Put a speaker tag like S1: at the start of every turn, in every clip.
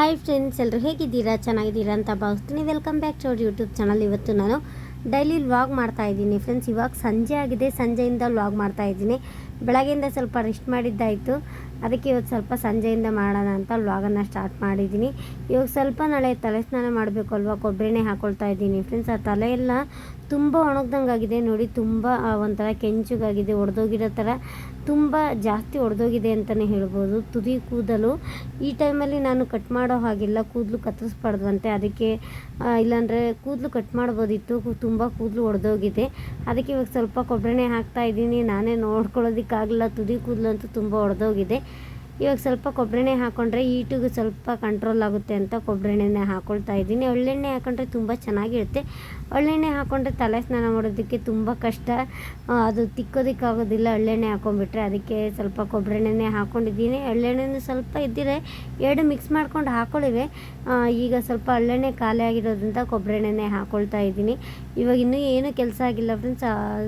S1: Hi friends ಎಲ್ಲರೂ ಹೇಗಿದ್ದೀರಾ? ಚೆನ್ನಾಗಿದ್ದೀರಾ ಅಂತ ಭಾವಿಸ್ತೀನಿ. Welcome back to our YouTube channel ಇವತ್ತು ನಾನು ಡೈಲಿ ವ್ಲಾಗ್ ಮಾಡ್ತಾ ಇದ್ದೀನಿ ಫ್ರೆಂಡ್ಸ್ ಇವಾಗ ಸಂಜೆ ಆಗಿದೆ. ಸಂಜೆಯಿಂದ ವ್ಲಾಗ್ ಮಾಡ್ತಾ ಇದ್ದೀನಿ. ಬೆಳಗ್ಗೆಯಿಂದ ಸ್ವಲ್ಪ ರೆಸ್ಟ್ ಮಾಡಿದ್ದಾಯಿತು. ಅದಕ್ಕೆ ಇವತ್ತು ಸ್ವಲ್ಪ ಸಂಜೆಯಿಂದ ಮಾಡೋಣ ಅಂತ ವ್ಲಾಗನ್ನು ಸ್ಟಾರ್ಟ್ ಮಾಡಿದ್ದೀನಿ. ಇವಾಗ ಸ್ವಲ್ಪ ನಾಳೆ ತಲೆ ಸ್ನಾನ ಮಾಡಬೇಕು ಅಲ್ವಾ? ಕೊಬ್ಬರಿನೇ ಹಾಕೊಳ್ತಾ ಇದ್ದೀನಿ ಫ್ರೆಂಡ್ಸ್ ಆ ತಲೆ ಎಲ್ಲ ತುಂಬ ಒಣಗ್ದಂಗೆ ಆಗಿದೆ ನೋಡಿ, ತುಂಬ ಒಂಥರ ಕೆಂಚುಗಾಗಿದೆ, ಒಡೆದೋಗಿರೋ ಥರ. ತುಂಬ ಜಾಸ್ತಿ ಒಡೆದೋಗಿದೆ ಅಂತಲೇ ಹೇಳ್ಬೋದು. ತುದಿ ಕೂದಲು. ಈ ಟೈಮಲ್ಲಿ ನಾನು ಕಟ್ ಮಾಡೋ ಹಾಗಿಲ್ಲ. ಕೂದಲು ಕತ್ತರಿಸ್ಬಾರ್ದಂತೆ. ಅದಕ್ಕೆ ಇಲ್ಲಾಂದರೆ ಕೂದಲು ಕಟ್ ಮಾಡ್ಬೋದಿತ್ತು. ತುಂಬ ಕೂದಲು ಒಡೆದೋಗಿದೆ. ಅದಕ್ಕೆ ಇವಾಗ ಸ್ವಲ್ಪ ಕೊಬ್ಬರಿನೇ ಹಾಕ್ತಾ ಇದ್ದೀನಿ. ನಾನೇ ನೋಡ್ಕೊಳ್ಳೋದಕ್ಕಾಗಲ್ಲ ತುದಿ ಕೂದಲು ಅಂತೂ ತುಂಬ ಒಡೆದೋಗಿದೆ. ಇವಾಗ ಸ್ವಲ್ಪ ಕೊಬ್ಬರಿಣ್ಣೆ ಹಾಕ್ಕೊಂಡ್ರೆ ಈಟಿಗೆ ಸ್ವಲ್ಪ ಕಂಟ್ರೋಲ್ ಆಗುತ್ತೆ ಅಂತ ಕೊಬ್ಬರಿಣ್ಣೆನೆ ಹಾಕ್ಕೊಳ್ತಾ ಇದ್ದೀನಿ. ಒಳ್ಳೆಣ್ಣೆ ಹಾಕೊಂಡ್ರೆ ತುಂಬ ಚೆನ್ನಾಗಿರುತ್ತೆ. ಒಳ್ಳೆಣ್ಣೆ ಹಾಕ್ಕೊಂಡ್ರೆ ತಲೆ ಸ್ನಾನ ಮಾಡೋದಕ್ಕೆ ತುಂಬ ಕಷ್ಟ. ಅದು ತಿಕ್ಕೋದಕ್ಕಾಗೋದಿಲ್ಲ. ಎಳ್ಳೆಣ್ಣೆ ಹಾಕೊಂಡ್ಬಿಟ್ರೆ ಅದಕ್ಕೆ ಸ್ವಲ್ಪ ಕೊಬ್ಬರಿಣ್ಣೆನೆ ಹಾಕ್ಕೊಂಡಿದ್ದೀನಿ ಎಳ್ಳೆಣ್ಣೆನೂ ಸ್ವಲ್ಪ ಇದ್ದಿದೆ. ಎರಡು ಮಿಕ್ಸ್ ಮಾಡ್ಕೊಂಡು ಹಾಕ್ಕೊಳ್ಳಿವೆ ಈಗ ಸ್ವಲ್ಪ ಹಳ್ಳೆಣ್ಣೆ ಖಾಲಿ ಆಗಿರೋದ್ರಿಂದ ಕೊಬ್ಬರಿ ಎಣ್ಣೆನೆ ಹಾಕ್ಕೊಳ್ತಾ ಇದ್ದೀನಿ. ಇವಾಗ ಇನ್ನೂ ಏನೂ ಕೆಲಸ ಆಗಿಲ್ಲ ಫ್ರೆಂಡ್ಸ್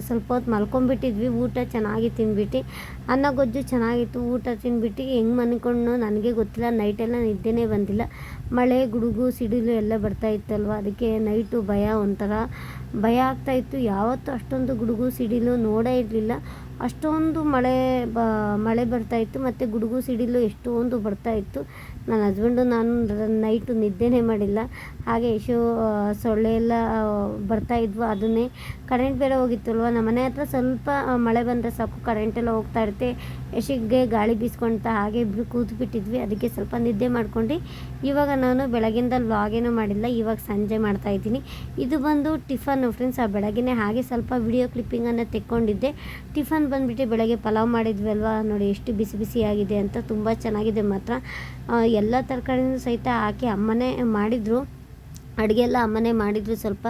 S1: ಸ್ವಲ್ಪ ಹೊತ್ತು ಮಲ್ಕೊಂಡ್ಬಿಟ್ಟಿದ್ವಿ. ಊಟ ಚೆನ್ನಾಗಿ ತಿಂದ್ಬಿಟ್ಟು, ಅನ್ನ ಗೊಜ್ಜು ಚೆನ್ನಾಗಿತ್ತು. ಊಟ ತಿಂದ್ಬಿಟ್ಟು ಹೆಂಗೆ ಮನ್ಕೊಂಡು ನನಗೆ ಗೊತ್ತಿಲ್ಲ. ನೈಟೆಲ್ಲ ನಿದ್ದೆನೇ ಬಂದಿಲ್ಲ. ಮಳೆ, ಗುಡುಗು, ಸಿಡಿಲು ಎಲ್ಲ ಬರ್ತಾ ಇತ್ತಲ್ವ? ಅದಕ್ಕೆ ನೈಟು ಭಯ ಒಂಥರ ಭಯ ಆಗ್ತಾ ಇತ್ತು. ಯಾವತ್ತೂ ಅಷ್ಟೊಂದು ಗುಡುಗು ಸಿಡಿಲು ನೋಡೇ ಇರಲಿಲ್ಲ. ಅಷ್ಟೊಂದು ಮಳೆ ಬ, ಮಳೆ ಬರ್ತಾ ಇತ್ತು. ಮತ್ತು ಗುಡುಗು ಸಿಡಿಲು ಎಷ್ಟೊಂದು ಬರ್ತಾ ಇತ್ತು. ನನ್ನ ಹಸ್ಬೆಂಡು ನಾನು ನೈಟು ನಿದ್ದೆನೇ ಮಾಡಿಲ್ಲ. ಹಾಗೆ ಯಶೋ ಸೊಳ್ಳೆ ಎಲ್ಲ ಬರ್ತಾಯಿದ್ವು ಅದನ್ನೇ ಕರೆಂಟ್ ಬೇರೆ ಹೋಗಿತ್ತಲ್ವ? ನಮ್ಮ ಮನೆ ಹತ್ರ ಸ್ವಲ್ಪ ಮಳೆ ಬಂದರೆ ಸಾಕು ಕರೆಂಟ್ ಎಲ್ಲ ಹೋಗ್ತಾ ಇರುತ್ತೆ. ಯಶಿಗೆ ಗಾಳಿ ಬೀಸ್ಕೊಳ್ತಾ ಹಾಗೆ ಇಬ್ಬರು ಕೂತು ಬಿಟ್ಟಿದ್ವಿ ಅದಕ್ಕೆ ಸ್ವಲ್ಪ ನಿದ್ದೆ ಮಾಡ್ಕೊಂಡು ಇವಾಗ ನಾನು ಬೆಳಗಿಂದ ಲಾಗೇನೂ ಮಾಡಿಲ್ಲ. ಇವಾಗ ಸಂಜೆ ಮಾಡ್ತಾ ಇದ್ದೀನಿ. ಇದು ಬಂದು ಟಿಫನ್ ಫ್ರೆಂಡ್ಸ್ ಆ ಬೆಳಗ್ಗೆ ಹಾಗೆ ಸ್ವಲ್ಪ ವಿಡಿಯೋ ಕ್ಲಿಪ್ಪಿಂಗನ್ನು ತೆಕ್ಕೊಂಡಿದ್ದೆ. ಟಿಫನ್ ಬಂದುಬಿಟ್ಟು ಬೆಳಗ್ಗೆ ಪಲಾವ್ ಮಾಡಿದ್ವಿ ಅಲ್ವಾ? ನೋಡಿ, ಎಷ್ಟು ಬಿಸಿ ಬಿಸಿಯಾಗಿದೆ ಅಂತ. ತುಂಬ ಚೆನ್ನಾಗಿದೆ ಮಾತ್ರ. ಎಲ್ಲ ತರಕಾರಿನೂ ಸಹಿತ ಹಾಕಿ ಅಮ್ಮನೇ ಮಾಡಿದರು. ಅಡುಗೆ ಎಲ್ಲ ಅಮ್ಮನೇ ಮಾಡಿದ್ರು ಸ್ವಲ್ಪ.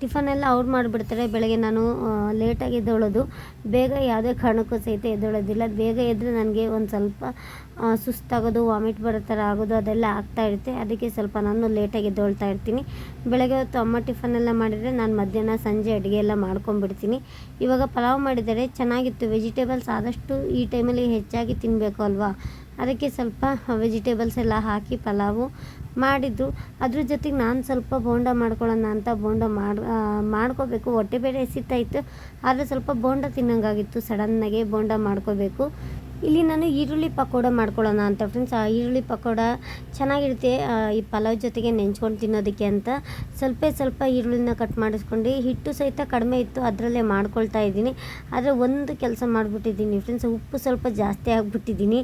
S1: ಟಿಫನ್ ಎಲ್ಲ ಅವ್ರು ಮಾಡಿಬಿಡ್ತಾರೆ. ಬೆಳಗ್ಗೆ ನಾನು ಲೇಟಾಗಿ ಎದ್ದೊಳೋದು. ಬೇಗ ಯಾವುದೇ ಕಾರಣಕ್ಕೂ ಸಹಿತ ಎದ್ದೊಳೋದಿಲ್ಲ. ಬೇಗ ಎದ್ದರೆ ನನಗೆ ಒಂದು ಸ್ವಲ್ಪ ಸುಸ್ತಾಗೋದು ವಾಮಿಟ್ ಬರೋ ಥರ ಆಗೋದು ಅದೆಲ್ಲ ಆಗ್ತಾ ಇರುತ್ತೆ. ಅದಕ್ಕೆ ಸ್ವಲ್ಪ ನಾನು ಲೇಟಾಗಿ ಎದ್ದೊಳ್ತಾ ಇರ್ತೀನಿ. ಬೆಳಗ್ಗೆ ಹೊತ್ತು ಅಮ್ಮ ಟಿಫನ್ ಎಲ್ಲ ಮಾಡಿದರೆ ನಾನು ಮಧ್ಯಾಹ್ನ, ಸಂಜೆ ಅಡುಗೆ ಎಲ್ಲ ಮಾಡ್ಕೊಂಡ್ಬಿಡ್ತೀನಿ. ಇವಾಗ ಪಲಾವ್ ಮಾಡಿದರೆ ಚೆನ್ನಾಗಿತ್ತು. ವೆಜಿಟೇಬಲ್ಸ್ ಆದಷ್ಟು ಈ ಟೈಮಲ್ಲಿ ಹೆಚ್ಚಾಗಿ ತಿನ್ನಬೇಕು ಅಲ್ವಾ? ಅದಕ್ಕೆ ಸ್ವಲ್ಪ ವೆಜಿಟೇಬಲ್ಸ್ ಎಲ್ಲ ಹಾಕಿ ಪಲಾವು ಮಾಡಿದ್ದು. ಅದ್ರ ಜೊತೆಗೆ ನಾನು ಸ್ವಲ್ಪ ಬೋಂಡ ಮಾಡ್ಕೊಳ್ಳೋಣ ಅಂತ ಬೋಂಡ ಮಾಡಿ ಮಾಡ್ಕೋಬೇಕು. ಹೊಟ್ಟೆ ಬೇರೆ ಎಸಿತಾಯಿತ್ತು ಆದರೆ ಸ್ವಲ್ಪ ಬೋಂಡ ತಿನ್ನೋಂಗಾಗಿತ್ತು. ಸಡನ್ನಾಗೆ ಬೋಂಡ ಮಾಡ್ಕೋಬೇಕು. ಇಲ್ಲಿ ನಾನು ಈರುಳ್ಳಿ ಪಕೋಡ ಮಾಡ್ಕೊಳ್ಳೋಣ ಅಂತ ಫ್ರೆಂಡ್ಸ್ ಆ ಈರುಳ್ಳಿ ಪಕೋಡ ಚೆನ್ನಾಗಿರುತ್ತೆ. ಈ ಪಲಾವ್ ಜೊತೆಗೆ ನೆಂಚ್ಕೊಂಡು ತಿನ್ನೋದಕ್ಕೆ ಅಂತ. ಸ್ವಲ್ಪ ಸ್ವಲ್ಪ ಈರುಳ್ಳಿನ ಕಟ್ ಮಾಡಿಸ್ಕೊಂಡು, ಹಿಟ್ಟು ಸಹಿತ ಕಡಿಮೆ ಇತ್ತು ಅದರಲ್ಲೇ ಮಾಡ್ಕೊಳ್ತಾ ಇದ್ದೀನಿ. ಆದರೆ ಒಂದು ಕೆಲಸ ಮಾಡಿಬಿಟ್ಟಿದ್ದೀನಿ ಫ್ರೆಂಡ್ಸ್ ಉಪ್ಪು ಸ್ವಲ್ಪ ಜಾಸ್ತಿ ಆಗಿಬಿಟ್ಟಿದ್ದೀನಿ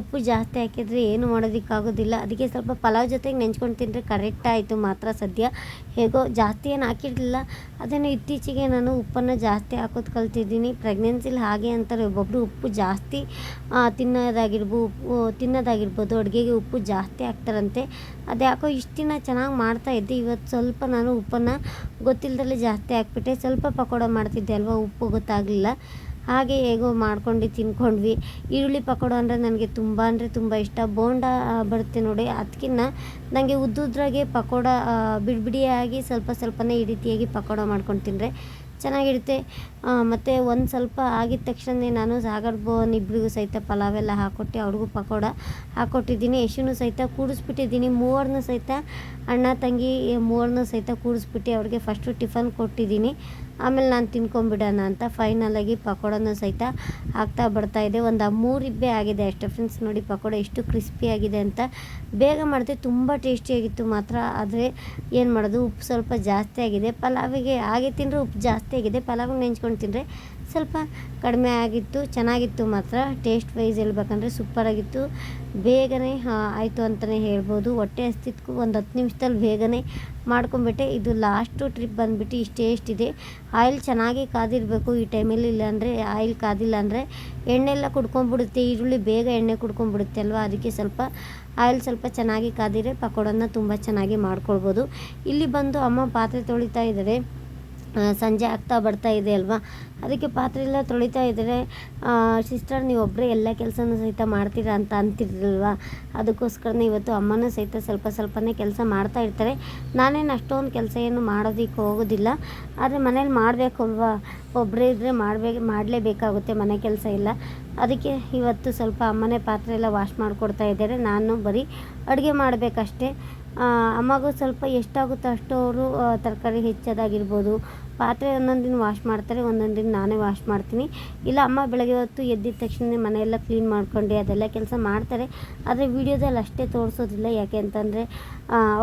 S1: ಉಪ್ಪು ಜಾಸ್ತಿ ಹಾಕಿದರೆ ಏನು ಮಾಡೋದಕ್ಕಾಗೋದಿಲ್ಲ. ಅದಕ್ಕೆ ಸ್ವಲ್ಪ ಪಲಾವ್ ಜೊತೆಗೆ ನೆಂಚ್ಕೊಂಡು ತಿಂದರೆ ಕರೆಕ್ಟ್ ಆಯಿತು ಮಾತ್ರ ಸದ್ಯ. ಹೇಗೋ ಜಾಸ್ತಿ ಏನು ಹಾಕಿರಲಿಲ್ಲ. ಅದನ್ನು ಇತ್ತೀಚೆಗೆ ನಾನು ಉಪ್ಪನ್ನು ಜಾಸ್ತಿ ಹಾಕೋದು ಕಲ್ತಿದ್ದೀನಿ. ಪ್ರೆಗ್ನೆನ್ಸಿಲಿ ಹಾಗೆ ಅಂತಾರೆ. ಒಬ್ಬೊಬ್ಬರು ಉಪ್ಪು ಜಾಸ್ತಿ ಆ, ತಿನ್ನೋದಾಗಿರ್ಬೋದು ಅಡುಗೆಗೆ ಉಪ್ಪು ಜಾಸ್ತಿ ಹಾಕ್ತಾರಂತೆ. ಅದು ಯಾಕೋ ಇಷ್ಟು ದಿನ ಚೆನ್ನಾಗಿ ಮಾಡ್ತಾಯಿದ್ದೆ ಇವತ್ತು ಸ್ವಲ್ಪ ನಾನು ಉಪ್ಪನ್ನು ಗೊತ್ತಿಲ್ಲದಲ್ಲೇ ಜಾಸ್ತಿ ಹಾಕ್ಬಿಟ್ಟೆ. ಸ್ವಲ್ಪ ಪಕೋಡ ಮಾಡ್ತಿದ್ದೆ ಅಲ್ವಾ ಉಪ್ಪು ಗೊತ್ತಾಗಲಿಲ್ಲ. ಹಾಗೆ ಹೇಗೋ ಮಾಡ್ಕೊಂಡು ತಿನ್ಕೊಂಡ್ವಿ. ಈರುಳ್ಳಿ ಪಕೋಡ ಅಂದರೆ ನನಗೆ ತುಂಬ ಅಂದರೆ ತುಂಬ ಇಷ್ಟ. ಬೋಂಡ ಬರುತ್ತೆ ನೋಡಿ ಅದಕ್ಕಿಂತ ನನಗೆ ಉದ್ದುದ್ರಾಗೆ ಪಕೋಡ ಬಿಡಿಬಿಡಿಯಾಗಿ ಸ್ವಲ್ಪ ಸ್ವಲ್ಪನೇ ಈ ರೀತಿಯಾಗಿ ಪಕೋಡ ಮಾಡ್ಕೊಂಡು ತಿಂದರೆ ಚೆನ್ನಾಗಿರುತ್ತೆ. ಮತ್ತು ಒಂದು ಸ್ವಲ್ಪ ಆಗಿದ ತಕ್ಷಣ ನಾನು ಸಾಗರ್ ಬೋನ್ ಇಬ್ಬರಿಗೂ ಸಹಿತ ಎಲ್ಲ ಹಾಕ್ಕೊಟ್ಟು ಅವ್ರಿಗೂ ಪಕೋಡ ಹಾಕ್ಕೊಟ್ಟಿದ್ದೀನಿ ಯಶುನು ಸಹಿತ ಕೂಡಿಸ್ಬಿಟ್ಟಿದ್ದೀನಿ. ಮೂವರನ್ನೂ ಸಹಿತ ಅಣ್ಣ, ತಂಗಿ ಮೂವರನ್ನೂ ಸಹಿತ ಕೂಡಿಸ್ಬಿಟ್ಟು ಅವ್ರಿಗೆ ಫಸ್ಟು ಟಿಫನ್ ಕೊಟ್ಟಿದ್ದೀನಿ. ಆಮೇಲೆ ನಾನು ತಿನ್ಕೊಂಬಿಡೋಣ ಅಂತ ಫೈನಲಾಗಿ ಪಕೋಡನೂ ಸಹಿತ ಹಾಕ್ತಾ ಇದೆ. ಒಂದು ಮೂರು ಇಬ್ಬೆ ಆಗಿದೆ ಅಷ್ಟೇ ಫ್ರೆಂಡ್ಸ್ ನೋಡಿ ಪಕೋಡ ಎಷ್ಟು ಕ್ರಿಸ್ಪಿ ಆಗಿದೆ ಅಂತ. ಬೇಗ ಮಾಡಿದೆ ತುಂಬ ಟೇಸ್ಟಿಯಾಗಿತ್ತು ಮಾತ್ರ. ಆದರೆ ಏನು ಮಾಡೋದು, ಉಪ್ಪು ಸ್ವಲ್ಪ ಜಾಸ್ತಿ ಆಗಿದೆ. ಪಲಾವಿಗೆ, ಹಾಗೆ ತಿಂದರೆ ಉಪ್ಪು ಜಾಸ್ತಿ ಆಗಿದೆ. ಪಲಾವಿಗೆ ನೆಂಚ್ಕೊಂಡು ತಿಂದರೆ ಸ್ವಲ್ಪ ಕಡಿಮೆ ಆಗಿತ್ತು, ಚೆನ್ನಾಗಿತ್ತು ಮಾತ್ರ. ಟೇಸ್ಟ್ ವೈಸ್ ಹೇಳ್ಬೇಕಂದ್ರೆ ಸೂಪರಾಗಿತ್ತು ಬೇಗನೆ ಆಯಿತು ಅಂತಲೇ ಹೇಳ್ಬೋದು. ಹೊಟ್ಟೆ ಹಸ್ತಿದ್ಕು ಒಂದು ಹತ್ತು ನಿಮಿಷದಲ್ಲಿ ಬೇಗನೆ ಮಾಡ್ಕೊಂಬಿಟ್ಟೆ ಇದು ಲಾಸ್ಟು ಟ್ರಿಪ್ ಬಂದುಬಿಟ್ಟು ಇಷ್ಟೇ ಇಷ್ಟಿದೆ ಆಯಿಲ್ ಚೆನ್ನಾಗಿ ಕಾದಿರಬೇಕು ಈ ಟೈಮಲ್ಲಿ ಇಲ್ಲಾಂದರೆ ಆಯಿಲ್ ಕಾದಿಲ್ಲ ಅಂದರೆ ಎಣ್ಣೆಲ್ಲ ಕುಡ್ಕೊಂಡ್ಬಿಡುತ್ತೆ. ಈರುಳ್ಳಿ ಬೇಗ ಎಣ್ಣೆ ಕುಡ್ಕೊಂಡ್ಬಿಡುತ್ತೆ ಅಲ್ವಾ? ಅದಕ್ಕೆ ಸ್ವಲ್ಪ ಆಯಿಲ್ ಸ್ವಲ್ಪ ಚೆನ್ನಾಗಿ ಕಾದಿರೆ ಪಕೋಡನ ತುಂಬ ಚೆನ್ನಾಗಿ ಮಾಡ್ಕೊಳ್ಬೋದು. ಇಲ್ಲಿ ಬಂದು ಅಮ್ಮ ಪಾತ್ರೆ ತೊಳಿತಾ ಇದ್ದಾರೆ. ಸಂಜೆ ಆಗ್ತಾ ಬರ್ತಾ ಇದೆ ಅಲ್ವಾ? ಅದಕ್ಕೆ ಪಾತ್ರೆ ಎಲ್ಲ ತೊಳಿತಾ ಇದ್ದರೆ ಸಿಸ್ಟರ್ ನೀವು ಒಬ್ಬರೇ ಎಲ್ಲ ಕೆಲಸನೂ ಸಹಿತ ಮಾಡ್ತೀರಾ ಅಂತ ಅಂತಿರಲ್ವಾ ಅದಕ್ಕೋಸ್ಕರನೇ ಇವತ್ತು ಅಮ್ಮನೂ ಸಹಿತ ಸ್ವಲ್ಪ ಸ್ವಲ್ಪನೇ ಕೆಲಸ ಮಾಡ್ತಾ ಇರ್ತಾರೆ. ನಾನೇನು ಅಷ್ಟೊಂದು ಕೆಲಸ ಏನು ಮಾಡೋದಕ್ಕೆ ಹೋಗೋದಿಲ್ಲ. ಆದರೆ ಮನೇಲಿ ಮಾಡಬೇಕು ಅಲ್ವಾ? ಒಬ್ಬರೇ ಇದ್ದರೆ ಮಾಡಬೇಕು ಮಾಡಲೇಬೇಕಾಗುತ್ತೆ ಮನೆ ಕೆಲಸ ಎಲ್ಲ. ಅದಕ್ಕೆ ಇವತ್ತು ಸ್ವಲ್ಪ ಅಮ್ಮನೇ ಪಾತ್ರೆ ಎಲ್ಲ ವಾಶ್ ಮಾಡಿಕೊಡ್ತಾ ಇದ್ದಾರೆ. ನಾನು ಬರೀ ಅಡುಗೆ ಮಾಡಬೇಕಷ್ಟೇ. ಅಮ್ಮಗೂ ಸ್ವಲ್ಪ ಎಷ್ಟಾಗುತ್ತೋ ಅಷ್ಟು ಅವರು ತರಕಾರಿ ಹೆಚ್ಚೋದಾಗಿರ್ಬೋದು ಪಾತ್ರೆ ಒಂದೊಂದು ದಿನ ವಾಶ್ ಮಾಡ್ತಾರೆ, ಒಂದೊಂದು ದಿನ ನಾನೇ ವಾಶ್ ಮಾಡ್ತೀನಿ. ಇಲ್ಲ, ಅಮ್ಮ ಬೆಳಗ್ಗೆ ಹೊತ್ತು ಎದ್ದಿದ ತಕ್ಷಣ ಮನೆಯೆಲ್ಲ ಕ್ಲೀನ್ ಮಾಡ್ಕೊಂಡು, ಅದೆಲ್ಲ ಕೆಲಸ ಮಾಡ್ತಾರೆ. ಆದರೆ ವೀಡಿಯೋದಲ್ಲಿ ಅಷ್ಟೇ ತೋರಿಸೋದಿಲ್ಲ. ಯಾಕೆ ಅಂತಂದರೆ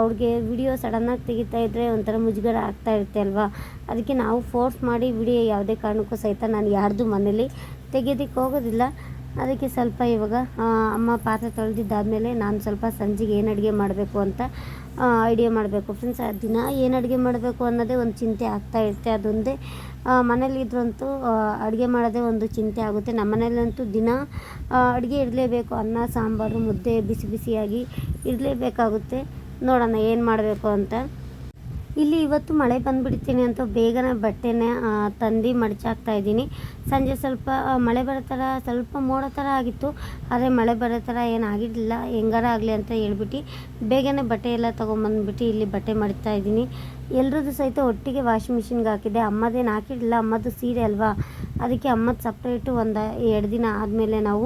S1: ಅವ್ರಿಗೆ ವಿಡಿಯೋ ಸಡನ್ನಾಗಿ ತೆಗಿತಾ ಇದ್ದರೆ ಒಂಥರ ಮುಜುಗರ ಆಗ್ತಾ ಇರುತ್ತೆ ಅಲ್ವಾ? ಅದಕ್ಕೆ ನಾವು ಫೋರ್ಸ್ ಮಾಡಿ ವಿಡಿಯೋ ಯಾವುದೇ ಕಾರಣಕ್ಕೂ ಸಹಿತ ನಾನು ಯಾರ್ದು ಮನೇಲಿ ತೆಗೆಯೋದಕ್ಕೆ ಹೋಗೋದಿಲ್ಲ. ಅದಕ್ಕೆ ಸ್ವಲ್ಪ ಇವಾಗ ಅಮ್ಮ ಪಾತ್ರೆ ತೊಳೆದಿದ್ದಾದಮೇಲೆ ನಾನು ಸ್ವಲ್ಪ ಸಂಜೆಗೆ ಏನು ಅಡುಗೆ ಮಾಡಬೇಕು ಅಂತ ಐಡಿಯಾ ಮಾಡಬೇಕು. ಫ್ರೆಂಡ್ಸ್ ದಿನ ಏನು ಅಡುಗೆ ಮಾಡಬೇಕು ಅನ್ನೋದೇ ಒಂದು ಚಿಂತೆ ಆಗ್ತಾ ಇರುತ್ತೆ. ಅದೊಂದೇ ಮನೇಲಿದ್ರಂತೂ ಅಡುಗೆ ಮಾಡೋದೇ ಒಂದು ಚಿಂತೆ ಆಗುತ್ತೆ. ನಮ್ಮ ಮನೇಲಂತೂ ದಿನ ಅಡುಗೆ ಇರಲೇಬೇಕು. ಅನ್ನ, ಸಾಂಬಾರು, ಮುದ್ದೆ, ಬಿಸಿ ಬಿಸಿಯಾಗಿ ಇರಲೇಬೇಕಾಗುತ್ತೆ. ನೋಡೋಣ ಏನು ಮಾಡಬೇಕು ಅಂತ. ಇಲ್ಲಿ ಇವತ್ತು ಮಳೆ ಬಂದುಬಿಡ್ತೀನಿ ಅಂತ ಬೇಗನೆ ಬಟ್ಟೆನ ತಂದು ಮಡಚಾಕ್ತಾ ಇದ್ದೀನಿ. ಸಂಜೆ ಸ್ವಲ್ಪ ಮಳೆ ಬರೋ ಥರ, ಸ್ವಲ್ಪ ಮೋಡ ಥರ ಆಗಿತ್ತು. ಆದರೆ ಮಳೆ ಬರೋ ಥರ ಏನಾಗಿರಲಿಲ್ಲ ಹೆಂಗಾರ ಆಗಲಿ ಅಂತ ಹೇಳ್ಬಿಟ್ಟು ಬೇಗನೆ ಬಟ್ಟೆ ಎಲ್ಲ ತೊಗೊಂಬಂದ್ಬಿಟ್ಟು ಇಲ್ಲಿ ಬಟ್ಟೆ ಮಡಿತಾ ಇದ್ದೀನಿ. ಎಲ್ರದ್ದು ಸಹಿತ ಒಟ್ಟಿಗೆ ವಾಷಿಂಗ್ ಮಿಷಿನ್ಗೆ ಹಾಕಿದ್ದೆ. ಅಮ್ಮದೇನು ಹಾಕಿರಲಿಲ್ಲ. ಅಮ್ಮದು ಸೀರೆ ಅಲ್ವಾ? ಅದಕ್ಕೆ ಅಮ್ಮದು ಸಪ್ರೇಟು ಒಂದು, ಎರಡು ದಿನ ಆದಮೇಲೆ ನಾವು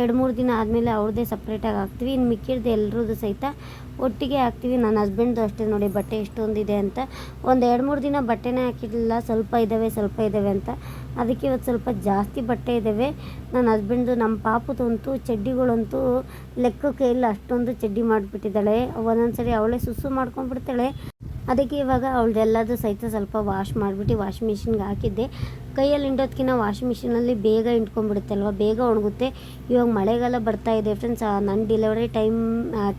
S1: ಎರಡು ಮೂರು ದಿನ ಆದಮೇಲೆ ಅವ್ರದ್ದೇ ಸಪ್ರೇಟಾಗಿ ಹಾಕ್ತೀವಿ. ಇನ್ನು ಮಿಕ್ಕಿದ್ದು ಎಲ್ರದ್ದು ಸಹಿತ ಒಟ್ಟಿಗೆ ಹಾಕ್ತೀವಿ. ನನ್ನ ಹಸ್ಬೆಂಡ್ದು ಅಷ್ಟೇ ನೋಡಿ ಬಟ್ಟೆ ಎಷ್ಟೊಂದಿದೆ ಅಂತ. ಒಂದು ಎರಡು ಮೂರು ದಿನ ಬಟ್ಟೆನೇ ಹಾಕಿರಲಿಲ್ಲ. ಸ್ವಲ್ಪ ಇದ್ದಾವೆ ಸ್ವಲ್ಪ ಇದ್ದಾವೆ ಅಂತ. ಅದಕ್ಕೆ ಇವತ್ತು ಸ್ವಲ್ಪ ಜಾಸ್ತಿ ಬಟ್ಟೆ ಇದ್ದಾವೆ ನನ್ನ ಹಸ್ಬೆಂಡ್ದು ನಮ್ಮ ಪಾಪದಂತೂ ಚಡ್ಡಿಗಳಂತೂ ಲೆಕ್ಕಕ್ಕೆ ಇಲ್ಲ. ಅಷ್ಟೊಂದು ಚಡ್ಡಿ ಮಾಡಿಬಿಟ್ಟಿದ್ದಾಳೆ. ಒಂದೊಂದು ಸರಿ ಅವಳೇ ಸುಸ್ಸು ಮಾಡ್ಕೊಂಡ್ಬಿಡ್ತಾಳೆ. ಅದಕ್ಕೆ ಇವಾಗ ಅವಳದೆಲ್ಲದೂ ಸಹಿತ ಸ್ವಲ್ಪ ವಾಶ್ ಮಾಡಿಬಿಟ್ಟು ವಾಷಿಂಗ್ ಮಿಷಿನ್ಗೆ ಹಾಕಿದ್ದೆ. ಕೈಯಲ್ಲಿ ಹಿಂಡೋದ್ಕಿಂತ ವಾಷಿಂಗ್ ಮಿಷಿನಲ್ಲಿ ಬೇಗ ಹಿಂಡ್ಕೊಂಡ್ಬಿಡುತ್ತೆ ಅಲ್ವಾ ಬೇಗ ಒಣಗುತ್ತೆ. ಇವಾಗ ಮಳೆಗಾಲ ಬರ್ತಾ ಇದೆ ಫ್ರೆಂಡ್ಸ್ ನನ್ನ ಡೆಲಿವರಿ ಟೈಮ್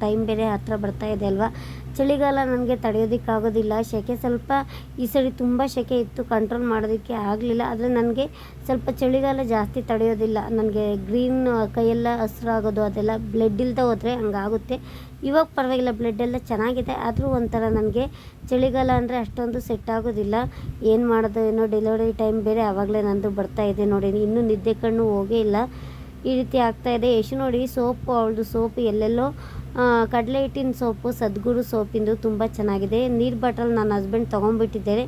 S1: ಟೈಮ್ ಬೇರೆ ಹತ್ರ ಬರ್ತಾ ಇದೆ ಅಲ್ವಾ? ಚಳಿಗಾಲ ನನಗೆ ತಡೆಯೋದಕ್ಕಾಗೋದಿಲ್ಲ ಸೆಕೆ ಸ್ವಲ್ಪ ಈ ಸರಿ ತುಂಬ ಸೆಕೆ ಇತ್ತು. ಕಂಟ್ರೋಲ್ ಮಾಡೋದಕ್ಕೆ ಆಗಲಿಲ್ಲ. ಆದರೆ ನನಗೆ ಸ್ವಲ್ಪ ಚಳಿಗಾಲ ಜಾಸ್ತಿ ತಡೆಯೋದಿಲ್ಲ. ನನಗೆ ಗ್ರೀನ್ ಕೈಯೆಲ್ಲ ಹಸಿರಾಗೋದು ಅದೆಲ್ಲ ಬ್ಲಡ್ ಇಲ್ದ ಹೋದರೆ ಹಂಗಾಗುತ್ತೆ. ಇವಾಗ ಪರವಾಗಿಲ್ಲ ಬ್ಲಡ್ ಎಲ್ಲ ಚೆನ್ನಾಗಿದೆ. ಆದರೂ ಒಂಥರ ನನಗೆ ಚಳಿಗಾಲ ಅಂದರೆ ಅಷ್ಟೊಂದು ಸೆಟ್ ಆಗೋದಿಲ್ಲ. ಏನು ಮಾಡೋದು ಏನೋ ಡೆಲಿವರಿ ಟೈಮ್ ಬೇರೆ ಆವಾಗಲೇ ನಂದು ಬರ್ತಾ ಇದೆ ನೋಡಿ, ಇನ್ನೂ ನಿದ್ದೆ ಕಣ್ಣು ಹೋಗೇ ಇಲ್ಲ. ಈ ರೀತಿ ಆಗ್ತಾ ಇದೆ. ಯಶು ನೋಡಿ, ಸೋಪು, ಅವಳದು ಸೋಪು, ಎಲ್ಲೆಲ್ಲೋ ಕಡಲೆ ಹಿಟ್ಟಿನ ಸೋಪು, ಸದ್ಗುರು ಸೋಪಿಂದು ತುಂಬ ಚೆನ್ನಾಗಿದೆ. ನೀರು ಬಾಟಲ್ ನನ್ನ ಹಸ್ಬೆಂಡ್ ತೊಗೊಂಡ್ಬಿಟ್ಟಿದ್ದಾರೆ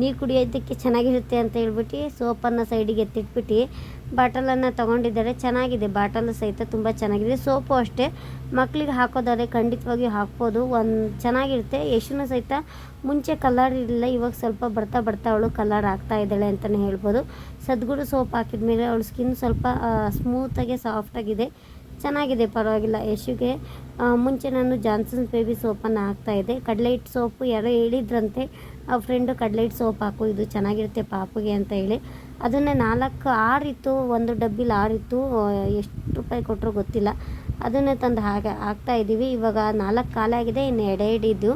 S1: ನೀರು ಕುಡಿಯೋದಕ್ಕೆ ಚೆನ್ನಾಗಿರುತ್ತೆ ಅಂತ ಹೇಳ್ಬಿಟ್ಟು ಸೋಪನ್ನು ಸೈಡಿಗೆ ಎತ್ತಿಟ್ಬಿಟ್ಟು ಬಾಟಲನ್ನು ತೊಗೊಂಡಿದ್ದಾರೆ. ಚೆನ್ನಾಗಿದೆ, ಬಾಟಲ್ ಸಹಿತ ತುಂಬ ಚೆನ್ನಾಗಿದೆ. ಸೋಪು ಅಷ್ಟೇ ಮಕ್ಕಳಿಗೆ ಹಾಕೋದಾದ್ರೆ ಖಂಡಿತವಾಗಿಯೂ ಹಾಕ್ಬೋದು. ಒಂದು ಚೆನ್ನಾಗಿರುತ್ತೆ. ಯಶುನು ಸಹಿತ ಮುಂಚೆ ಕಲರ್ ಇರಲಿಲ್ಲ, ಇವಾಗ ಸ್ವಲ್ಪ ಬರ್ತಾ ಬರ್ತಾ ಅವಳು ಕಲರ್ ಆಗ್ತಾ ಇದ್ದಾಳೆ ಅಂತಲೇ ಹೇಳ್ಬೋದು. ಸದ್ಗುರು ಸೋಪ್ ಹಾಕಿದ್ಮೇಲೆ ಅವಳ ಸ್ಕಿನ್ ಸ್ವಲ್ಪ ಸ್ಮೂತಾಗಿ ಸಾಫ್ಟಾಗಿದೆ ಚೆನ್ನಾಗಿದೆ, ಪರವಾಗಿಲ್ಲ. ಯಶುಗೆ ಮುಂಚೆ ನಾನು ಜಾನ್ಸನ್ಸ್ ಬೇಬಿ ಸೋಪನ್ನು ಹಾಕ್ತಾಯಿದ್ದೆ ಕಡಲೆ ಹಿಟ್ಟು ಸೋಪು ಯಾರೋ ಹೇಳಿದ್ರಂತೆ. ಆ ಫ್ರೆಂಡು ಕಡಲೆ ಹಿಟ್ಟು ಸೋಪ್ ಹಾಕು, ಇದು ಚೆನ್ನಾಗಿರುತ್ತೆ ಪಾಪುಗೆ ಅಂತ ಹೇಳಿ. ಅದನ್ನೇ ನಾಲ್ಕು ಆರಿತ್ತು ಒಂದು ಡಬ್ಬಿಲಿ ಆರಿತ್ತು ಎಷ್ಟು ರೂಪಾಯಿ ಕೊಟ್ಟರು ಗೊತ್ತಿಲ್ಲ. ಅದನ್ನೇ ತಂದು ಹಾಗೆ ಹಾಕ್ತಾ ಇದ್ದೀವಿ. ಇವಾಗ ನಾಲ್ಕು ಕಾಲಾಗಿದೆ ಇನ್ನು ಎಡೆ ಹಿಡಿದು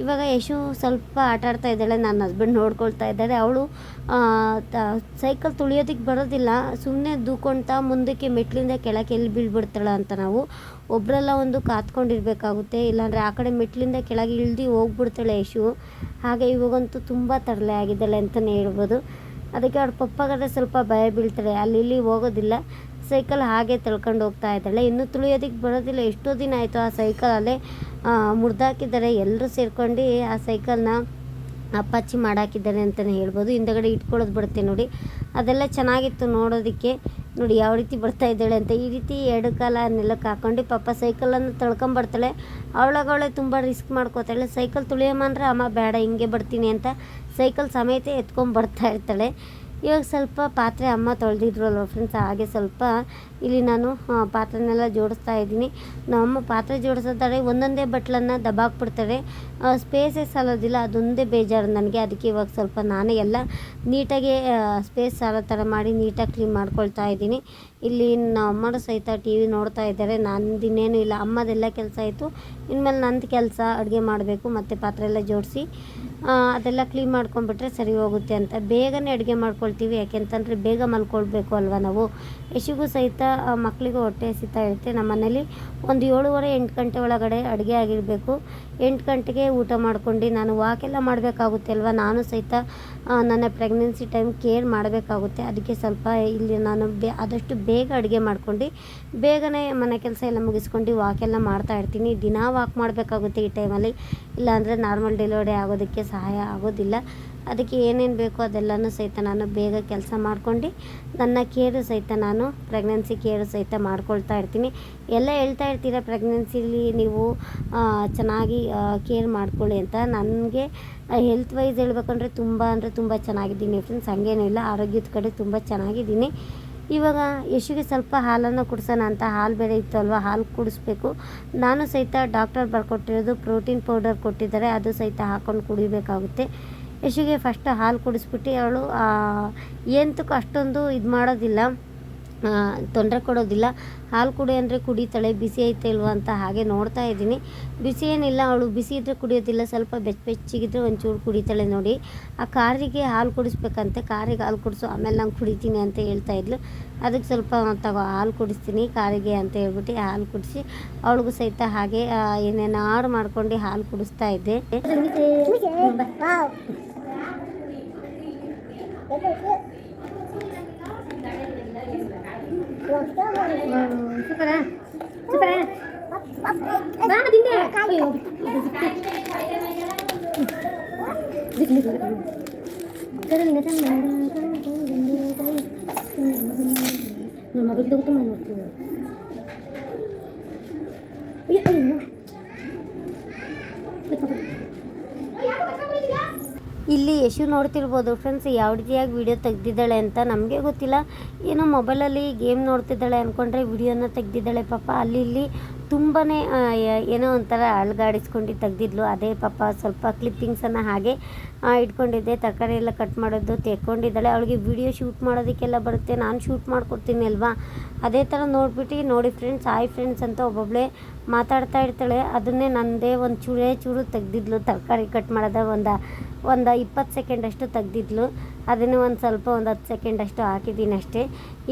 S1: ಇವಾಗ ಯಶು ಸ್ವಲ್ಪ ಆಟ ಆಡ್ತಾ ಇದ್ದಾಳೆ, ನನ್ನ ಹಸ್ಬೆಂಡ್ ನೋಡ್ಕೊಳ್ತಾ ಇದ್ದಾರೆ ಅವಳು ಸೈಕಲ್ ತುಳಿಯೋದಕ್ಕೆ ಬರೋದಿಲ್ಲ ಸುಮ್ಮನೆ ದೂಕೊಳ್ತಾ ಮುಂದಕ್ಕೆ ಮೆಟ್ಲಿಂದ ಕೆಳಗೆ ಎಲ್ಲಿ ಬೀಳ್ಬಿಡ್ತಾಳೆ ಅಂತ ನಾವು ಒಬ್ಬರೆಲ್ಲ ಒಂದು ಕಾತ್ಕೊಂಡಿರ್ಬೇಕಾಗುತ್ತೆ, ಇಲ್ಲಾಂದರೆ ಆ ಕಡೆ ಮೆಟ್ಲಿಂದ ಕೆಳಗೆ ಇಳ್ದು ಹೋಗ್ಬಿಡ್ತಾಳೆ ಯಶು. ಹಾಗೆ ಇವಾಗಂತೂ ತುಂಬ ತರಲೆ ಆಗಿದ್ದಾಳೆ ಅಂತಲೇ ಹೇಳ್ಬೋದು. ಅದಕ್ಕೆ ಅವ್ರ ಪಪ್ಪಗಾದ್ರೆ ಸ್ವಲ್ಪ ಭಯ ಬೀಳ್ತಾಳೆ. ಅಲ್ಲಿ ಇಲ್ಲಿ ಹೋಗೋದಿಲ್ಲ. ಸೈಕಲ್ ಹಾಗೆ ತಳ್ಕೊಂಡು ಹೋಗ್ತಾ ಇದ್ದಾಳೆ. ಇನ್ನು ತುಳಿಯೋದಕ್ಕೆ ಬರೋದಿಲ್ಲ. ಎಷ್ಟೋ ದಿನ ಆಯಿತು ಆ ಸೈಕಲಲ್ಲೇ ಮುರಿದಾಕಿದ್ದಾರೆ. ಎಲ್ಲರೂ ಸೇರ್ಕೊಂಡು ಆ ಸೈಕಲ್ನ ಅಪ್ಪಾಚಿ ಮಾಡಾಕಿದ್ದಾರೆ ಅಂತಲೇ ಹೇಳ್ಬೋದು. ಹಿಂದಗಡೆ ಇಟ್ಕೊಳ್ಳೋದು ಬರುತ್ತೆ ನೋಡಿ. ಅದೆಲ್ಲ ಚೆನ್ನಾಗಿತ್ತು ನೋಡೋದಕ್ಕೆ. ನೋಡಿ ಯಾವ ರೀತಿ ಬರ್ತಾ ಇದ್ದಾಳೆ ಅಂತ. ಈ ರೀತಿ ಎರಡು ಕಾಲ ನೆಲಕ್ಕೆ ಹಾಕೊಂಡು ಪಾಪ ಸೈಕಲನ್ನು ತಳ್ಕೊಂಬರ್ತಾಳೆ ಅವಳಗವಳೆ ತುಂಬ ರಿಸ್ಕ್ ಮಾಡ್ಕೋತಾಳೆ. ಸೈಕಲ್ ತುಳಿಯಮ್ಮ ಅಂದರೆ, ಅಮ್ಮ, ಬೇಡ, ಹಿಂಗೆ ಬರ್ತೀನಿ ಅಂತ ಸೈಕಲ್ ಸಮೇತ ಎತ್ಕೊಂಡು ಬರ್ತಾ ಇರ್ತಾಳೆ. ಇವಾಗ ಸ್ವಲ್ಪ ಪಾತ್ರೆ ಅಮ್ಮ ತೊಳೆದಿದ್ರು ಅಲ್ವ ಫ್ರೆಂಡ್ಸ್ ಹಾಗೆ ಸ್ವಲ್ಪ ಇಲ್ಲಿ ನಾನು ಪಾತ್ರೆನೆಲ್ಲ ಜೋಡಿಸ್ತಾ ಇದ್ದೀನಿ. ನಮ್ಮಮ್ಮ ಪಾತ್ರೆ ಜೋಡಿಸೋದಾರೆ ಒಂದೊಂದೇ ಬಟ್ಲನ್ನು ದಬ್ಬಾಕ್ಬಿಡ್ತಾರೆ ಸ್ಪೇಸೇ ಸಾಲೋದಿಲ್ಲ ಅದೊಂದೇ ಬೇಜಾರು ನನಗೆ. ಅದಕ್ಕೆ ಇವಾಗ ಸ್ವಲ್ಪ ನಾನೇ ಎಲ್ಲ ನೀಟಾಗಿ ಸ್ಪೇಸ್ ಸಾಲೋ ಥರ ಮಾಡಿ ನೀಟಾಗಿ ಕ್ಲೀನ್ ಮಾಡ್ಕೊಳ್ತಾ ಇದ್ದೀನಿ. ಇಲ್ಲಿ ನಮ್ಮ ಅಮ್ಮರು ಸಹಿತ ಟಿ ವಿ ನೋಡ್ತಾ ಇದ್ದಾರೆ. ನಂದಿನ್ನೇನು ಇಲ್ಲ, ಅಮ್ಮದೆಲ್ಲ ಕೆಲಸ ಆಯಿತು ಇನ್ಮೇಲೆ ನಂದು ಕೆಲಸ, ಅಡುಗೆ ಮಾಡಬೇಕು, ಮತ್ತು ಪಾತ್ರೆ ಎಲ್ಲ ಜೋಡಿಸಿ. ಅದೆಲ್ಲ ಕ್ಲೀನ್ ಮಾಡ್ಕೊಂಡ್ಬಿಟ್ರೆ ಸರಿ ಹೋಗುತ್ತೆ ಅಂತ. ಬೇಗನೆ ಅಡುಗೆ ಮಾಡ್ಕೊಳ್ತೀವಿ. ಯಾಕೆಂತಂದರೆ ಬೇಗ ಮಲ್ಕೊಳ್ಬೇಕು ಅಲ್ವಾ ನಾವು? ಯಶಿಗೂ ಸಹಿತ ಮಕ್ಕಳಿಗೂ ಹೊಟ್ಟೆ ಹಸಿತಾ ಇರುತ್ತೆ. ನಮ್ಮ ಮನೇಲಿ ಒಂದು ಏಳುವರೆ, ಎಂಟು ಗಂಟೆ ಒಳಗಡೆ ಅಡುಗೆ ಆಗಿರಬೇಕು. ಎಂಟು ಗಂಟೆಗೆ ಊಟ ಮಾಡ್ಕೊಂಡು ನಾನು ವಾಕೆಲ್ಲ ಮಾಡಬೇಕಾಗುತ್ತೆ ಅಲ್ವಾ? ನಾನು ಸಹಿತ ನನ್ನ ಪ್ರೆಗ್ನೆನ್ಸಿ ಟೈಮ್ ಕೇರ್ ಮಾಡಬೇಕಾಗುತ್ತೆ. ಅದಕ್ಕೆ ಸ್ವಲ್ಪ ಇಲ್ಲಿ ನಾನು ಬೇ, ಆದಷ್ಟು ಬೇಗ ಅಡುಗೆ ಮಾಡ್ಕೊಂಡು, ಬೇಗನೆ ಮನೆ ಕೆಲಸ ಎಲ್ಲ ಮುಗಿಸ್ಕೊಂಡು ವಾಕೆಲ್ಲ ಮಾಡ್ತಾ ಇರ್ತೀನಿ. ದಿನಾ ವಾಕ್ ಮಾಡಬೇಕಾಗುತ್ತೆ ಈ ಟೈಮಲ್ಲಿ ಇಲ್ಲಾಂದರೆ ನಾರ್ಮಲ್ ಡೆಲಿವರಿ ಆಗೋದಕ್ಕೆ ಸಹಾಯ ಆಗೋದಿಲ್ಲ. ಅದಕ್ಕೆ ಏನೇನು ಬೇಕೋ ಅದೆಲ್ಲನೂ ಸಹಿತ ನಾನು ಬೇಗ ಕೆಲಸ ಮಾಡ್ಕೊಂಡು ನನ್ನ ಕೇರು ಸಹಿತ ನಾನು ಪ್ರೆಗ್ನೆನ್ಸಿ ಕೇರು ಸಹಿತ ಮಾಡ್ಕೊಳ್ತಾ ಇರ್ತೀನಿ. ಎಲ್ಲ ಹೇಳ್ತಾ ಇರ್ತೀರ ಪ್ರೆಗ್ನೆನ್ಸಿಲಿ ನೀವು ಚೆನ್ನಾಗಿ ಕೇರ್ ಮಾಡ್ಕೊಳ್ಳಿ ಅಂತ. ನನಗೆ ಹೆಲ್ತ್ ವೈಸ್ ಹೇಳ್ಬೇಕಂದ್ರೆ ತುಂಬ ಅಂದರೆ ತುಂಬ ಚೆನ್ನಾಗಿದ್ದೀನಿ ಫ್ರೆಂಡ್ಸ್ ಹಂಗೇನೂ ಇಲ್ಲ. ಆರೋಗ್ಯದ ಕಡೆ ತುಂಬ ಚೆನ್ನಾಗಿದ್ದೀನಿ. ಇವಾಗ ಯಶುಗೆ ಸ್ವಲ್ಪ ಹಾಲನ್ನು ಕುಡಿಸೋಣ ಅಂತ ಹಾಲು ಬೇರೆ ಇತ್ತು ಅಲ್ವಾ? ಹಾಲು ಕುಡಿಸ್ಬೇಕು. ನಾನು ಸಹಿತ ಡಾಕ್ಟರ್ ಬರ್ಕೊಟ್ಟಿರೋದು ಪ್ರೋಟೀನ್ ಪೌಡರ್ ಕೊಟ್ಟಿದ್ದಾರೆ. ಅದು ಸಹಿತ ಹಾಕ್ಕೊಂಡು ಕುಡಿಬೇಕಾಗುತ್ತೆ. ಯಶುಗೆ ಫಸ್ಟ್ ಹಾಲು ಕುಡಿಸ್ಬಿಟ್ಟು ಅವಳು ಎಂತಕ್ಕೂ ಅಷ್ಟೊಂದು ಇದು ಮಾಡೋದಿಲ್ಲ ತೊಂದರೆ ಕೊಡೋದಿಲ್ಲ. ಹಾಲು ಕುಡಿ ಅಂದರೆ ಕುಡಿತಾಳೆ ಬಿಸಿ ಐತೆ ಇಲ್ವಾ ಅಂತ ಹಾಗೆ ನೋಡ್ತಾ ಇದ್ದೀನಿ. ಬಿಸಿ ಏನಿಲ್ಲ ಅವಳು ಬಿಸಿ ಇದ್ದರೆ ಕುಡಿಯೋದಿಲ್ಲ ಸ್ವಲ್ಪ ಬೆಚ್ಚ ಬೆಚ್ಚಿಗಿದ್ರೆ ಒಂಚೂರು ಕುಡಿತಾಳೆ ನೋಡಿ. ಆ ಕಾರಿಗೆ ಹಾಲು ಕುಡಿಸ್ಬೇಕಂತೆ ಕಾರಿಗೆ ಹಾಲು ಕುಡಿಸು ಆಮೇಲೆ ನಾನು ಕುಡಿತೀನಿ ಅಂತ ಹೇಳ್ತಾ ಇದ್ಲು. ಅದಕ್ಕೆ ಸ್ವಲ್ಪ ತಗೋ ಹಾಲು ಕುಡಿಸ್ತೀನಿ ಕಾರಿಗೆ ಅಂತ ಹೇಳ್ಬಿಟ್ಟು ಹಾಲು ಕುಡಿಸಿ ಅವಳಿಗೂ ಸಹಿತ ಹಾಗೆ ಏನೇನು ಏನೇನಾರು ಮಾಡ್ಕೊಂಡು ಹಾಲು ಕುಡಿಸ್ತಾ ಇದ್ದೆ. ಸೂಪರ ಸೂಪರ ಬಾ ತಿಂದೆ ಅಯ್ಯೋ ನಮ್ಮ ಮಗಳಿಗೆ ಊಟ ಮಾಡ್ತೀವಿ ಇಲ್ಲಿ ಯಶು ನೋಡ್ತಿರ್ಬೋದು. ಫ್ರೆಂಡ್ಸ್ ಯಾವ ರೀತಿಯಾಗಿ ವಿಡಿಯೋ ತೆಗ್ದಿದ್ದಾಳೆ ಅಂತ ನಮಗೆ ಗೊತ್ತಿಲ್ಲ. ಏನೋ ಮೊಬೈಲಲ್ಲಿ ಗೇಮ್ ನೋಡ್ತಿದ್ದಾಳೆ ಅಂದ್ಕೊಂಡ್ರೆ ವಿಡಿಯೋನ ತೆಗ್ದಿದ್ದಾಳೆ. ಪಾಪ ಅಲ್ಲಿ ಇಲ್ಲಿ ತುಂಬಾ ಏನೋ ಒಂಥರ ಅಳ್ಗಾಡಿಸ್ಕೊಂಡು ತೆಗ್ದಿದ್ಲು. ಅದೇ ಪಾಪ ಸ್ವಲ್ಪ ಕ್ಲಿಪ್ಪಿಂಗ್ಸನ್ನು ಹಾಗೆ ಇಟ್ಕೊಂಡಿದ್ದೆ. ತರಕಾರಿ ಎಲ್ಲ ಕಟ್ ಮಾಡೋದು ತೆಕ್ಕೊಂಡಿದ್ದಾಳೆ ಅವಳಿಗೆ ವಿಡಿಯೋ ಶೂಟ್ ಮಾಡೋದಕ್ಕೆಲ್ಲ ಬರುತ್ತೆ. ನಾನು ಶೂಟ್ ಮಾಡಿಕೊಡ್ತೀನಿ ಅಲ್ವಾ? ಅದೇ ಥರ ನೋಡ್ಬಿಟ್ಟು, ನೋಡಿ ಫ್ರೆಂಡ್ಸ್ ಹಾಯ್ ಫ್ರೆಂಡ್ಸ್ ಅಂತ ಒಬ್ಬೊಬ್ಬಳೆ ಮಾತಾಡ್ತಾ ಇರ್ತಾಳೆ. ಅದನ್ನೇ ನನ್ನದೇ ಒಂದು ಚೂರೇ ಚೂರು ತೆಗ್ದಿದ್ಲು. ತರಕಾರಿ ಕಟ್ ಮಾಡೋದ ಒಂದು ಒಂದು ಇಪ್ಪತ್ತು ಸೆಕೆಂಡ್ ಅಷ್ಟು ತೆಗ್ದಿದ್ಲು. ಅದನ್ನು ಒಂದು ಸ್ವಲ್ಪ ಒಂದು ಹತ್ತು ಸೆಕೆಂಡ್ ಅಷ್ಟು ಹಾಕಿದ್ದೀನಿ ಅಷ್ಟೇ.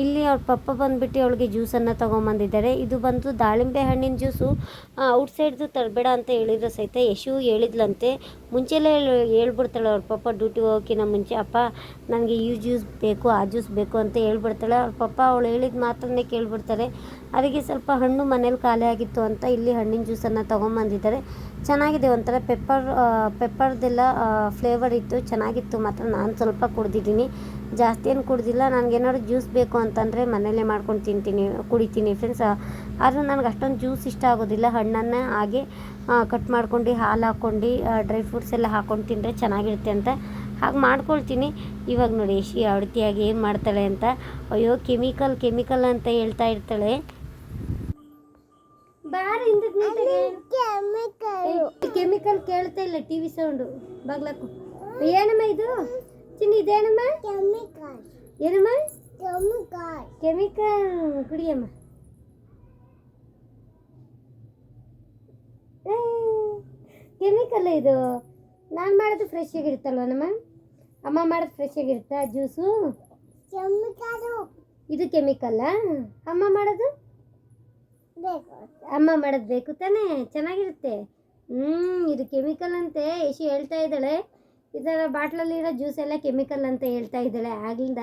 S1: ಇಲ್ಲಿ ಅವ್ರ ಪಪ್ಪ ಬಂದುಬಿಟ್ಟು ಅವಳಿಗೆ ಜ್ಯೂಸನ್ನು ತೊಗೊಂಬಂದಿದ್ದಾರೆ. ಇದು ಬಂದು ದಾಳಿಂಬೆ ಹಣ್ಣಿನ ಜ್ಯೂಸು ಔಟ್ಸೈಡ್ದು ತರಬೇಡ ಅಂತ ಹೇಳಿದ್ರು ಸಹಿತ ಯಶು ಹೇಳಿದ್ಲಂತೆ. ಮುಂಚೆಲೇ ಹೇಳಿ, ಹೇಳ್ಬಿಡ್ತಾಳೆ ಅವ್ರ ಪಪ್ಪ, ಡ್ಯೂಟಿ ಹೋಗೋಕ್ಕಿಂತ ಮುಂಚೆ, ಅಪ್ಪ, ನನಗೆ ಈ ಜ್ಯೂಸ್ ಬೇಕು, ಆ ಜ್ಯೂಸ್ ಬೇಕು ಅಂತ ಹೇಳ್ಬಿಡ್ತಾಳೆ. ಅವ್ರ ಪಪ್ಪ ಅವಳು ಹೇಳಿದ ಮಾತನ್ನೇ ಕೇಳ್ಬಿಡ್ತಾರೆ. ಅದಕ್ಕೆ ಸ್ವಲ್ಪ ಹಣ್ಣು ಮನೇಲಿ ಖಾಲಿ ಆಗಿತ್ತು ಅಂತ ಇಲ್ಲಿ ಹಣ್ಣಿನ ಜ್ಯೂಸನ್ನು ತೊಗೊಂಬಂದಿದ್ದಾರೆ. ಚೆನ್ನಾಗಿದೆ ಒಂಥರ ಪೆಪ್ಪರ್ ಪೆಪ್ಪರ್ದೆಲ್ಲ ಫ್ಲೇವರ್ ಇತ್ತು, ಚೆನ್ನಾಗಿತ್ತು ಮಾತ್ರ. ನಾನು ಸ್ವಲ್ಪ ಕುಡ್ದಿದ್ದೀನಿ. ಜಾಸ್ತಿ ಏನು ಕುಡ್ದಿಲ್ಲ. ನನಗೇನಾದ್ರು ಜ್ಯೂಸ್ ಬೇಕು ಅಂತಂದರೆ ಮನೇಲೇ ಮಾಡ್ಕೊಂಡು ತಿಂತೀನಿ, ಕುಡಿತೀನಿ ಫ್ರೆಂಡ್ಸ್ ಆದರೂ ನನಗೆ ಅಷ್ಟೊಂದು ಜ್ಯೂಸ್ ಇಷ್ಟ ಆಗೋದಿಲ್ಲ. ಹಣ್ಣನ್ನು ಹಾಗೆ ಕಟ್ ಮಾಡ್ಕೊಂಡು, ಹಾಲು ಹಾಕ್ಕೊಂಡು ಡ್ರೈ ಫ್ರೂಟ್ಸ್ ಎಲ್ಲ ಹಾಕ್ಕೊಂಡು ತಿಂದರೆ ಚೆನ್ನಾಗಿರುತ್ತೆ ಅಂತ. ಹಾಗೆ ಮಾಡ್ಕೊಳ್ತೀನಿ. ಇವಾಗ ನೋಡಿ ಯಾವ ರೀತಿಯಾಗಿ ಏನು ಮಾಡ್ತಾಳೆ ಅಂತ. ಅಯ್ಯೋ ಕೆಮಿಕಲ್ ಕೆಮಿಕಲ್ ಅಂತ ಹೇಳ್ತಾ ಇರ್ತಾಳೆ. ಬಾರ ಕೆಮಿಕಲ್ ಕೇಳ್ತಾ ಇಲ್ಲ ಟಿವಿ ಸೌಂಡ್ ಸೌಂಡು ಬಾಗ್ಲಾಕು. ಏನಮ್ಮ ಇದು? ಚಿನ್ನ ಇದೇನಮ್ಮ? ಏನಮ್ಮ? ಕೆಮಿಕಲ್ ಕುಡಿಯಮ್ಮ. ಕೆಮಿಕಲ್ ಇದು. ನಾನು ಮಾಡೋದು ಫ್ರೆಶ್ ಆಗಿರುತ್ತಲ್ವ ನಮ್ಮ? ಅಮ್ಮ ಮಾಡೋದು ಫ್ರೆಶ್ ಆಗಿರುತ್ತಾ ಜ್ಯೂಸು ಇದು ಕೆಮಿಕಲ್ಲಾ ಅಮ್ಮ ಮಾಡೋದು? ಅಮ್ಮ ಮಾಡೋದು ಬೇಕು ತಾನೇ? ಚೆನ್ನಾಗಿರುತ್ತೆ. ಹ್ಞೂ ಇದು ಕೆಮಿಕಲ್ ಅಂತೆ. ಯಶು ಹೇಳ್ತಾ ಇದ್ದಾಳೆ. ಈ ಥರ ಬಾಟ್ಲಲ್ಲಿರೋ ಜ್ಯೂಸ್ ಎಲ್ಲ ಕೆಮಿಕಲ್ ಅಂತ ಹೇಳ್ತಾ ಇದ್ದಾಳೆ. ಆಗ್ಲಿಂದ.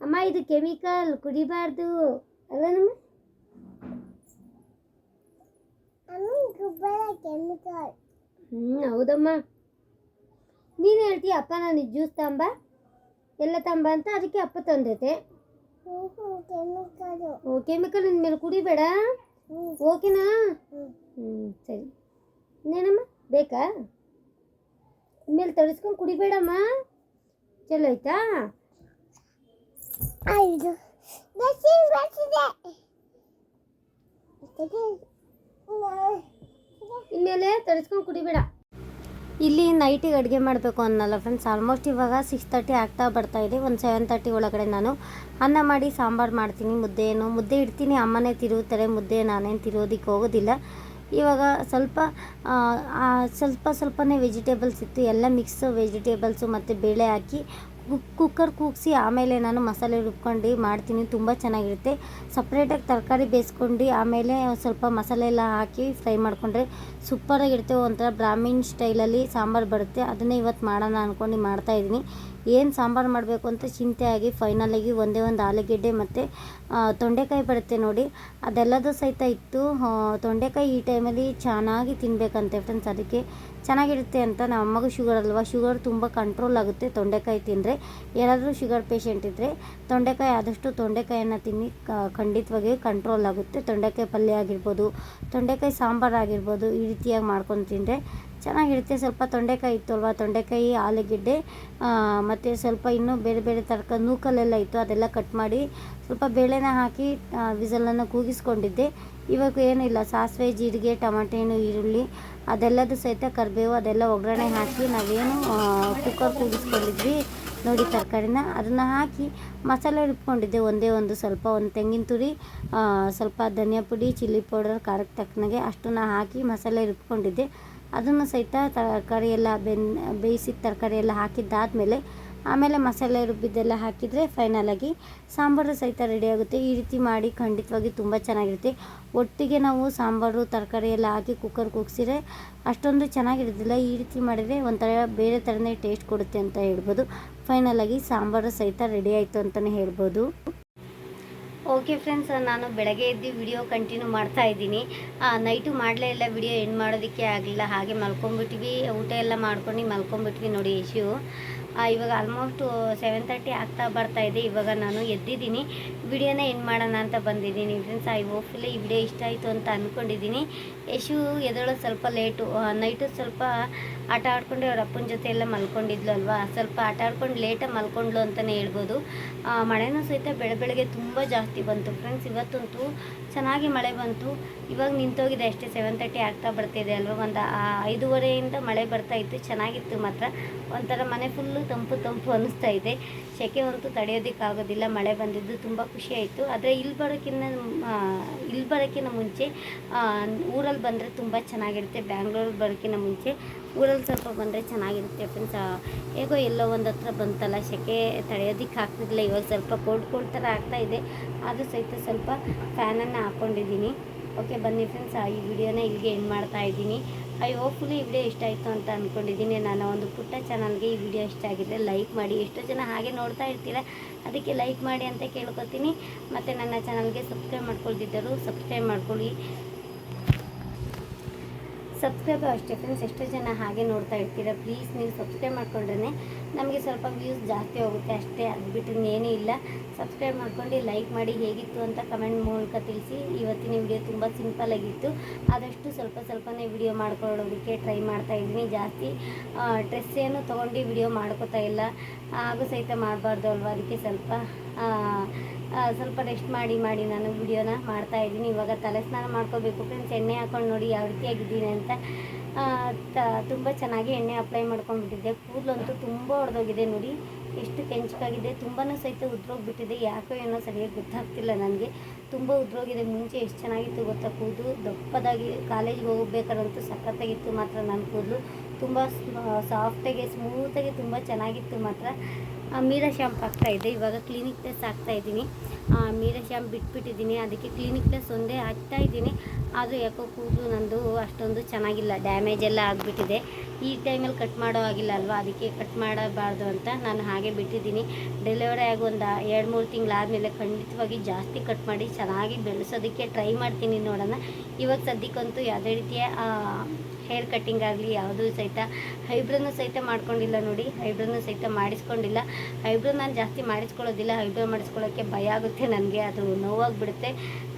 S1: ಅಮ್ಮ ಇದು ಕೆಮಿಕಲ್ ಕುಡಿಬಾರ್ದು. ಅಲ್ಲ ನಮ್ಮ ಹ್ಞೂ ಹೌದಮ್ಮ. ನೀನು ಹೇಳ್ತೀಯ ಅಪ್ಪ ನಾನು ಜ್ಯೂಸ್ ತಂಬ? ಎಲ್ಲ ತಂಬ ಅಂತ? ಅದಕ್ಕೆ ಅಪ್ಪ ತಂದೈತೆ. ಓ ಕೆಮಿಕಲ್ ಇನ್ಮೇಲೆ ಕುಡಿಬೇಡ. ಓಕೆನಾ ಹ್ಞೂ ಸರಿ. ಇನ್ನೇನಮ್ಮ? ಬೇಕಾ? ಇನ್ಮೇಲೆ ತಡಿಸ್ಕೊಂಡು ಕುಡಿಬೇಡಮ್ಮ. ಚಲೋ ಆಯ್ತಾ? ಇನ್ಮೇಲೆ ತಡಿಸ್ಕೊಂಡು ಕುಡಿಬೇಡ. ಇಲ್ಲಿ ನೈಟಿಗೆ ಅಡುಗೆ ಮಾಡಬೇಕು ಅನ್ನಲ್ಲ ಫ್ರೆಂಡ್ಸ್ ಆಲ್ಮೋಸ್ಟ್ ಇವಾಗ ಸಿಕ್ಸ್ ತರ್ಟಿ ಆಗ್ತಾ ಬರ್ತಾ ಇದೆ. ಒಂದು ಸೆವೆನ್ ತರ್ಟಿ ಒಳಗಡೆ ನಾನು ಅನ್ನ ಮಾಡಿ, ಸಾಂಬಾರು ಮಾಡ್ತೀನಿ. ಮುದ್ದೆ ಏನು ಮುದ್ದೆ ಇಡ್ತೀನಿ. ಅಮ್ಮನೇ ತಿರುಗುತ್ತಾರೆ. ಮುದ್ದೆ ನಾನೇನು ತಿರುಗೋದಕ್ಕೆ ಹೋಗೋದಿಲ್ಲ. ಇವಾಗ ಸ್ವಲ್ಪ ಸ್ವಲ್ಪ ಸ್ವಲ್ಪನೇ ವೆಜಿಟೇಬಲ್ಸ್ ಇತ್ತು. ಎಲ್ಲ ಮಿಕ್ಸು ವೆಜಿಟೇಬಲ್ಸು ಮತ್ತು ಬೇಳೆ ಹಾಕಿ ಕುಕ್ಕರ್ ಕೂಗಿಸಿ ಆಮೇಲೆ ನಾನು ಮಸಾಲೆ ರುಬ್ಕೊಂಡು ಮಾಡ್ತೀನಿ. ತುಂಬ ಚೆನ್ನಾಗಿರುತ್ತೆ. ಸಪ್ರೇಟಾಗಿ ತರಕಾರಿ ಬೇಯಿಸ್ಕೊಂಡು ಆಮೇಲೆ ಸ್ವಲ್ಪ ಮಸಾಲೆ ಎಲ್ಲ ಹಾಕಿ ಫ್ರೈ ಮಾಡಿಕೊಂಡ್ರೆ ಸೂಪರಾಗಿರುತ್ತೆ ಒಂಥರ ಬ್ರಾಹ್ಮಿನ್ ಸ್ಟೈಲಲ್ಲಿ ಸಾಂಬಾರು ಬರುತ್ತೆ. ಅದನ್ನೇ ಇವತ್ತು ಮಾಡೋಣ ಅಂದ್ಕೊಂಡು ಮಾಡ್ತಾಯಿದ್ದೀನಿ ಏನು ಸಾಂಬಾರು ಮಾಡಬೇಕು ಅಂತ ಚಿಂತೆ ಆಗಿ ಫೈನಲಾಗಿ ಒಂದೇ ಒಂದು ಆಲೂಗೆಡ್ಡೆ ಮತ್ತು ತೊಂಡೆಕಾಯಿ ಬರುತ್ತೆ ನೋಡಿ. ಅದೆಲ್ಲದೂ ಸಹಿತ ಇತ್ತು. ತೊಂಡೆಕಾಯಿ ಈ ಟೈಮಲ್ಲಿ ಚೆನ್ನಾಗಿ ತಿನ್ನಬೇಕಂತೆ ಫ್ರೆಂಡ್ಸ್ ಅದಕ್ಕೆ ಚೆನ್ನಾಗಿರುತ್ತೆ ಅಂತ ನಮ್ಮ ಅಮ್ಮಗೂ ಶುಗರ್ ಅಲ್ವಾ? ಶುಗರ್ ತುಂಬ ಕಂಟ್ರೋಲ್ ಆಗುತ್ತೆ. ತೊಂಡೆಕಾಯಿ ತಿಂದರೆ ಯಾರಾದರೂ ಶುಗರ್ ಪೇಷಂಟ್ ಇದ್ದರೆ ತೊಂಡೆಕಾಯಿ ಆದಷ್ಟು ತೊಂಡೆಕಾಯನ್ನು ತಿನ್ನಿ ಖಂಡಿತವಾಗಿಯೂ ಖಂಡಿತವಾಗಿ ಕಂಟ್ರೋಲ್ ಆಗುತ್ತೆ. ತೊಂಡೆಕಾಯಿ ಪಲ್ಯ ಆಗಿರ್ಬೋದು, ತೊಂಡೆಕಾಯಿ ಸಾಂಬಾರು ಆಗಿರ್ಬೋದು, ಈ ರೀತಿಯಾಗಿ ಮಾಡ್ಕೊಂಡು ತಿಂದರೆ ಚೆನ್ನಾಗಿರುತ್ತೆ. ಸ್ವಲ್ಪ ತೊಂಡೆಕಾಯಿ ಇತ್ತು ಅಲ್ವಾ ತೊಂಡೆಕಾಯಿ, ಆಲೂಗೆಡ್ಡೆ ಮತ್ತು ಸ್ವಲ್ಪ ಇನ್ನೂ ಬೇರೆ ಬೇರೆ ತರಕ ನೂಕಲೆಲ್ಲ ಇತ್ತು. ಅದೆಲ್ಲ ಕಟ್ ಮಾಡಿ ಸ್ವಲ್ಪ ಬೇಳೆನ ಹಾಕಿ ವಿಸಲನ್ನು ಕೂಗಿಸ್ಕೊಂಡಿದ್ದೆ. ಇವಾಗ ಏನಿಲ್ಲ. ಸಾಸಿವೆ, ಜೀರಿಗೆ, ಟಮಾಟೆ, ಹಣ್ಣು, ಈರುಳ್ಳಿ ಅದೆಲ್ಲದು ಸಹಿತ ಕರಿಬೇವು ಅದೆಲ್ಲ ಒಗ್ಗರಣೆ ಹಾಕಿ ನಾವೇನು ಕುಕ್ಕರ್ ಕೂಗಿಸ್ಕೊಂಡಿದ್ವಿ. ನೋಡಿ ತರಕಾರಿನ, ಅದನ್ನು ಹಾಕಿ ಮಸಾಲೆ ಹಿಡ್ಕೊಂಡಿದ್ದೆ ಒಂದೇ ಒಂದು ಸ್ವಲ್ಪ, ಒಂದು ತೆಂಗಿನ ತುರಿ ಸ್ವಲ್ಪ ಧನಿಯಾ ಪುಡಿ, ಚಿಲ್ಲಿ ಪೌಡರ್ ಖಾರಕ್ಕೆ ತಕ್ಕನಾಗೆ ಅಷ್ಟನ್ನು ಹಾಕಿ ಮಸಾಲೆ ಹಿಡ್ಕೊಂಡಿದ್ದೆ ಅದನ್ನು ಸಹಿತ ತರಕಾರಿ ಎಲ್ಲ ಬೆನ್, ಬೇಯಿಸಿದ ತರಕಾರಿ ಎಲ್ಲ ಹಾಕಿದ್ದಾದಮೇಲೆ ಆಮೇಲೆ ಮಸಾಲೆ ರುಬ್ಬಿದ್ದೆಲ್ಲ ಹಾಕಿದರೆ ಫೈನಲಾಗಿ ಸಾಂಬಾರು ಸಹಿತ ರೆಡಿಯಾಗುತ್ತೆ ಈ ರೀತಿ ಮಾಡಿ ಖಂಡಿತವಾಗಿ ತುಂಬ ಚೆನ್ನಾಗಿರುತ್ತೆ. ಒಟ್ಟಿಗೆ ನಾವು ಸಾಂಬಾರು, ತರಕಾರಿ ಎಲ್ಲ ಹಾಕಿ ಕುಕ್ಕರ್ ಕೂಗಿಸಿದ್ರೆ ಅಷ್ಟೊಂದು ಚೆನ್ನಾಗಿರೋದಿಲ್ಲ. ಈ ರೀತಿ ಮಾಡಿದರೆ ಒಂಥರ ಬೇರೆ ಥರನೇ ಟೇಸ್ಟ್ ಕೊಡುತ್ತೆ ಅಂತ ಹೇಳ್ಬೋದು. ಫೈನಲಾಗಿ ಸಾಂಬಾರು ಸಹಿತ ರೆಡಿ ಆಯಿತು ಅಂತಲೇ ಹೇಳ್ಬೋದು. ಓಕೆ ಫ್ರೆಂಡ್ಸ್ ನಾನು ಬೆಳಗ್ಗೆ ಎದ್ದು ವಿಡಿಯೋ ಕಂಟಿನ್ಯೂ ಮಾಡ್ತಾ ಇದ್ದೀನಿ. ನೈಟು ಮಾಡಲೇ ಇಲ್ಲ ವಿಡಿಯೋ ಎಂಡ್ ಮಾಡೋದಕ್ಕೆ ಆಗಲಿಲ್ಲ. ಹಾಗೆ ಮಲ್ಕೊಂಬಿಟ್ವಿ ಊಟ ಎಲ್ಲ ಮಾಡ್ಕೊಂಡು ಮಲ್ಕೊಂಬಿಟ್ವಿ ನೋಡಿ ಇಶ್ಯೂ ಇವಾಗ ಆಲ್ಮೋಸ್ಟ್ ಸೆವೆನ್ ತರ್ಟಿ ಆಗ್ತಾ ಬರ್ತಾ ಇದೆ. ಇವಾಗ ನಾನು ಎದ್ದಿದ್ದೀನಿ. ವಿಡಿಯೋನ ಏನು ಮಾಡೋಣ ಅಂತ ಬಂದಿದ್ದೀನಿ. ಫ್ರೆಂಡ್ಸ್ ಐ ಹೋಪ್ಫುಲಿ ಈ ವಿಡಿಯೋ ಇಷ್ಟ ಆಯಿತು ಅಂತ ಅಂದ್ಕೊಂಡಿದ್ದೀನಿ ಯಶು ಎದೊಳಗೆ ಸ್ವಲ್ಪ ಲೇಟು. ನೈಟು ಸ್ವಲ್ಪ ಆಟ ಆಡ್ಕೊಂಡು ಅವ್ರ ಅಪ್ಪನ ಜೊತೆ ಎಲ್ಲ ಮಲ್ಕೊಂಡಿದ್ಲು ಅಲ್ವಾ? ಸ್ವಲ್ಪ ಆಟ ಆಡ್ಕೊಂಡು ಲೇಟಾಗಿ ಮಲ್ಕೊಂಡ್ಲು ಅಂತಲೇ ಹೇಳ್ಬೋದು. ಮಳೆನೂ ಸಹಿತ ಬೆಳೆ ಬೆಳಗ್ಗೆ ತುಂಬ ಜಾಸ್ತಿ ಬಂತು ಫ್ರೆಂಡ್ಸ್. ಇವತ್ತಂತೂ ಚೆನ್ನಾಗಿ ಮಳೆ ಬಂತು. ಇವಾಗ ನಿಂತೋಗಿದೆ ಅಷ್ಟೇ. ಸೆವೆನ್ ತರ್ಟಿ ಆಗ್ತಾ ಬರ್ತಿದೆ ಅಲ್ವಾ? ಒಂದು ಐದೂವರೆಯಿಂದ ಮಳೆ ಬರ್ತಾ ಇತ್ತು. ಚೆನ್ನಾಗಿತ್ತು ಮಾತ್ರ. ಒಂಥರ ಮನೆ ಫುಲ್ಲು ತಂಪು ತಂಪು ಅನ್ನಿಸ್ತಾ ಇದೆ. ಸೆಕೆ ಅಂತೂ ತಡೆಯೋದಕ್ಕಾಗೋದಿಲ್ಲ ಮಳೆ ಬಂದಿದ್ದು ತುಂಬ ಖುಷಿ ಆಯಿತು. ಆದರೆ ಇಲ್ಲಿ ಬರೋಕ್ಕಿಂತ ಇಲ್ಲಿ ಬರೋಕ್ಕಿಂತ ಮುಂಚೆ ಊರಲ್ಲಿ ಬಂದರೆ ತುಂಬ ಚೆನ್ನಾಗಿರುತ್ತೆ. ಬ್ಯಾಂಗ್ಳೂರಲ್ಲಿ ಬರೋಕ್ಕಿಂತ ಮುಂಚೆ ಊರಲ್ಲಿ ಸ್ವಲ್ಪ ಬಂದರೆ ಚೆನ್ನಾಗಿರುತ್ತೆ ಫ್ರೆಂಡ್ಸ್ ಹೇಗೋ ಎಲ್ಲೋ ಒಂದು ಹತ್ರ ಬಂತಲ್ಲ, ಸೆಕೆ ತಡೆಯೋದಕ್ಕೆ ಆಗ್ತಿದ್ದಿಲ್ಲ ಇವಾಗ ಸ್ವಲ್ಪ ಕೋಲ್ಡ್ ಕೋಲ್ಡ್ ಥರ ಆಗ್ತಾ ಇದೆ. ಆದರೂ ಸಹಿತ ಸ್ವಲ್ಪ ಫ್ಯಾನನ್ನು ಹಾಕ್ಕೊಂಡಿದ್ದೀನಿ ಓಕೆ ಬನ್ನಿ ಫ್ರೆಂಡ್ಸ್ ಈ ವಿಡಿಯೋನ ಇಲ್ಲಿಗೆ ಏನು ಮಾಡ್ತಾ ಇದ್ದೀನಿ. ಐ ಹೋಪ್ಫುಲಿ ಈ ವಿಡಿಯೋ ಇಷ್ಟ ಆಯಿತು ಅಂತ ಅಂದ್ಕೊಂಡಿದ್ದೀನಿ ನನ್ನ ಒಂದು ಪುಟ್ಟ ಚಾನಲ್ಗೆ ಈ ವಿಡಿಯೋ ಇಷ್ಟ ಆಗಿದ್ದರೆ ಲೈಕ್ ಮಾಡಿ. ಎಷ್ಟೋ ಜನ ಹಾಗೆ ನೋಡ್ತಾ ಇರ್ತೀರ, ಅದಕ್ಕೆ ಲೈಕ್ ಮಾಡಿ ಅಂತ ಕೇಳ್ಕೊತೀನಿ. ಮತ್ತು ನನ್ನ ಚಾನಲ್ಗೆ ಸಬ್ಸ್ಕ್ರೈಬ್ ಮಾಡ್ಕೊಳ್ತಿದ್ದರು ಸಬ್ಸ್ಕ್ರೈಬ್ ಮಾಡ್ಕೊಳ್ಳಿ. ಸಬ್ಸ್ಕ್ರೈಬ್ ಅಷ್ಟೇ ಫ್ರೆಂಡ್ಸ್ ಎಷ್ಟೋ ಜನ ಹಾಗೆ ನೋಡ್ತಾ ಇರ್ತೀರ. ಪ್ಲೀಸ್ ನೀವು ಸಬ್ಸ್ಕ್ರೈಬ್ ಮಾಡ್ಕೊಂಡ್ರೆ ನಮಗೆ ಸ್ವಲ್ಪ ವ್ಯೂಸ್ ಜಾಸ್ತಿ ಹೋಗುತ್ತೆ ಅಷ್ಟೇ. ಅದು ಬಿಟ್ಟರೆ ಏನೂ ಇಲ್ಲ. ಸಬ್ಸ್ಕ್ರೈಬ್ ಮಾಡ್ಕೊಂಡು ಲೈಕ್ ಮಾಡಿ ಹೇಗಿತ್ತು ಅಂತ ಕಮೆಂಟ್ ಮೂಲಕ ತಿಳಿಸಿ. ಇವತ್ತಿನ ವಿಡಿಯೋ ತುಂಬ ಸಿಂಪಲ್ ಆಗಿತ್ತು. ಆದಷ್ಟು ಸ್ವಲ್ಪ ಸ್ವಲ್ಪನೇ ವಿಡಿಯೋ ಮಾಡ್ಕೊಳ್ಳೋದಕ್ಕೆ ಟ್ರೈ ಮಾಡ್ತಾ ಇದ್ದೀನಿ. ಜಾಸ್ತಿ ಡ್ರೆಸ್ ಏನು ತೊಗೊಂಡು ವಿಡಿಯೋ ಮಾಡ್ಕೋತಾ ಇಲ್ಲ. ಹಾಗೂ ಸಹಿತ ಮಾಡಬಾರ್ದು ಅಲ್ವಾ? ಅದಕ್ಕೆ ಸ್ವಲ್ಪ ಸ್ವಲ್ಪ ರೆಸ್ಟ್ ಮಾಡಿ ಮಾಡಿ ನಾನು ವಿಡಿಯೋನ ಮಾಡ್ತಾ ಇದ್ದೀನಿ. ಇವಾಗ ತಲೆ ಸ್ನಾನ ಮಾಡ್ಕೋಬೇಕು ಫ್ರೆಂಡ್ಸ್ ಎಣ್ಣೆ ಹಾಕೊಂಡು ನೋಡಿ ಯಾವ ರೀತಿಯಾಗಿದ್ದೀನಿ ಅಂತ. ತುಂಬ ಚೆನ್ನಾಗಿ ಎಣ್ಣೆ ಅಪ್ಲೈ ಮಾಡ್ಕೊಂಡ್ಬಿಟ್ಟಿದ್ದೆ. ಕೂದಲಂತೂ ತುಂಬ ಹೊಡೆದೋಗಿದೆ ನೋಡಿ. ಎಷ್ಟು ಕೆಂಚಕ್ಕಾಗಿದೆ. ತುಂಬಾ ಸಹಿತ ಉದ್ರೋಗ್ಬಿಟ್ಟಿದೆ. ಯಾಕೋ ಏನೋ ಸರಿಯಾಗಿ ಗೊತ್ತಾಗ್ತಿಲ್ಲ ನನಗೆ. ತುಂಬ ಉದ್ರೋಗಿದೆ. ಮುಂಚೆ ಎಷ್ಟು ಚೆನ್ನಾಗಿತ್ತು ಗೊತ್ತಾ ಕೂದಲು? ದಪ್ಪದಾಗಿ ಕಾಲೇಜ್ಗೆ ಹೋಗ್ಬೇಕಾದಂತೂ ಸಖತ್ತಾಗಿತ್ತು ಮಾತ್ರ ನನ್ನ ಕೂದಲು. ತುಂಬ ಸಾಫ್ಟಾಗಿ ಸ್ಮೂತಾಗಿ ತುಂಬ ಚೆನ್ನಾಗಿತ್ತು ಮಾತ್ರ. ಮೀರಾ ಆಗ್ತಾ ಇದೆ ಇವಾಗ ಕ್ಲಿನಿಕ್ ಪ್ಲಸ್ ಹಾಕ್ತಾ ಇದ್ದೀನಿ. ಮೀರ ಶ್ಯಾಂಪ್ ಬಿಟ್ಬಿಟ್ಟಿದ್ದೀನಿ. ಅದಕ್ಕೆ ಕ್ಲಿನಿಕ್ ಪ್ಲಸ್ ಒಂದೇ ಹಾಕ್ತಾ ಇದ್ದೀನಿ. ಆದರೂ ಯಾಕೋ ಕೂದಲು ನಂದು ಅಷ್ಟೊಂದು ಚೆನ್ನಾಗಿಲ್ಲ. ಡ್ಯಾಮೇಜ್ ಎಲ್ಲ ಆಗಿಬಿಟ್ಟಿದೆ. ಈ ಟೈಮಲ್ಲಿ ಕಟ್ ಮಾಡೋ ಆಗಿಲ್ಲ ಅಲ್ವಾ? ಅದಕ್ಕೆ ಕಟ್ ಮಾಡಬಾರ್ದು ಅಂತ ನಾನು ಹಾಗೆ ಬಿಟ್ಟಿದ್ದೀನಿ. ಡೆಲಿವರಿ ಆಗಿ ಒಂದು ಎರಡು, ಮೂರು ತಿಂಗಳಾದಮೇಲೆ ಖಂಡಿತವಾಗಿ ಜಾಸ್ತಿ ಕಟ್ ಮಾಡಿ ಚೆನ್ನಾಗಿ ಬೆಳೆಸೋದಕ್ಕೆ ಟ್ರೈ ಮಾಡ್ತೀನಿ ನೋಡೋಣ. ಇವಾಗ ಸದ್ಯಕ್ಕಂತೂ ಯಾವುದೇ ರೀತಿಯ ಹೇರ್ ಕಟ್ಟಿಂಗ್ ಆಗಲಿ ಯಾವುದೂ ಸಹಿತ ಐಬ್ರೋನು ಸಹಿತ ಮಾಡ್ಕೊಂಡಿಲ್ಲ ನೋಡಿ. ಐಬ್ರೋನು ಸಹಿತ ಮಾಡಿಸ್ಕೊಂಡಿಲ್ಲ. ಐಬ್ರೋ ನಾನು ಜಾಸ್ತಿ ಮಾಡಿಸ್ಕೊಳ್ಳೋದಿಲ್ಲ. ಐಬ್ರೋ ಮಾಡಿಸ್ಕೊಳ್ಳೋಕ್ಕೆ ಭಯ ಆಗುತ್ತೆ ನನಗೆ. ಅದು ನೋವಾಗಿಬಿಡುತ್ತೆ.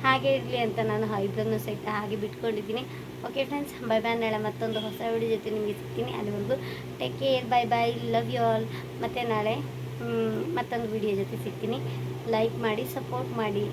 S1: ಹಾಗೆ ಇರಲಿ ಅಂತ ನಾನು ಐಬ್ರೋನು ಸಹಿತ ಹಾಗೆ ಬಿಟ್ಕೊಂಡಿದ್ದೀನಿ. ಓಕೆ ಫ್ರೆಂಡ್ಸ್ ಬೈ ಬೈ ನಾಳೆ ಮತ್ತೊಂದು ಹೊಸ ವಿಡಿಯೋ ಜೊತೆ ನಿಮಗೆ ಸಿಗ್ತೀನಿ. ಅಲ್ಲಿವರೆಗೂ take care bye bye love you all ಮತ್ತು ನಾಳೆ ಮತ್ತೊಂದು ವಿಡಿಯೋ ಜೊತೆ ಸಿಗ್ತೀನಿ. ಲೈಕ್ ಮಾಡಿ ಸಪೋರ್ಟ್ ಮಾಡಿ.